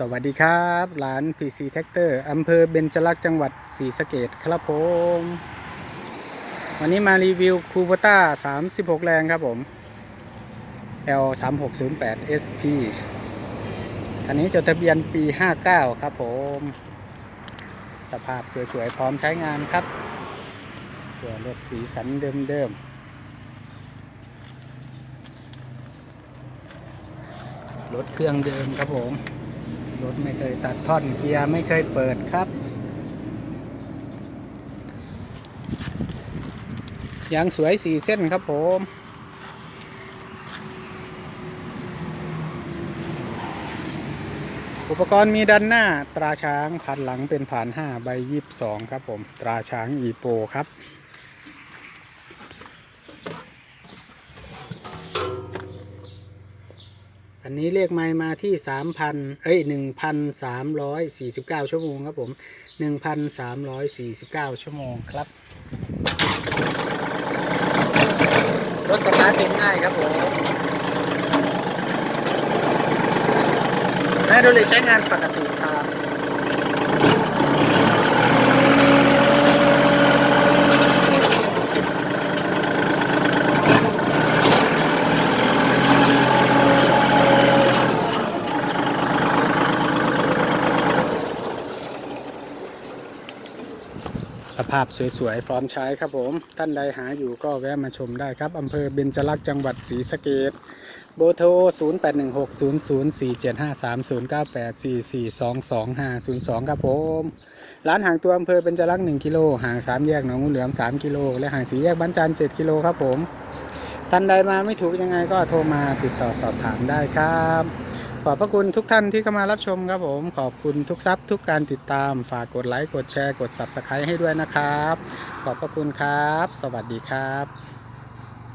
สวัสดีครับร้าน PC t r a c t o r อำเภอเบญจลักษ์จังหวัดศรีสะเกดครับผม วันนี้มารีวิวคูโบต้า 36 แรงครับผม L 3 6 0 8 SP คันนี้จดทะเบียนปี 59 ครับผม สภาพสวยๆ พร้อมใช้งานครับ ตัวรถสีสันเดิมๆรถเครื่องเดิมครับผม ถไม่เคยตัดท่อนเกียร์ไม่เคยเปิดครับยางสวยสี่เส้นครับผมอุปกรณ์มีด้านหน้าตราช้างผ่านหลังเป็นผ่าน5ใบยีบสองครับผม ตราช้างอีโปครับ อันนี้เรียกไม้มาที่3,000เอ้ย1,349ชั่วโมงครับผม1,349ชั่วโมงครับรถสตาร์ทติดง่ายครับผมแม่ดูเลยใช้งานปกติครับ สภาพสวยๆ พร้อมใช้ครับผม ท่านใดหาอยู่ก็แวะมาชมได้ครับ อำเภอเบญจลักษณ์จังหวัดศรีสะเกดโบโทร 08160047530984422502 ครับผม ร้านห่างตัวอำเภอเบญจลักษณ์1กิโล ห่าง 3 แยกหนองงูเหลือม 3 กิโล และห่างสีแยกบ้านจันทร์7กิโลครับผม ท่านใดมาไม่ถูกยังไงก็โทรมาติดต่อสอบถามได้ครับ ขอบพระคุณทุกท่านที่เข้ามารับชมครับผม ขอบคุณทุกซับทุกการติดตาม ฝากกดไลค์ กดแชร์ กด Subscribe ให้ด้วยนะครับ ขอบพระคุณครับ สวัสดีครับ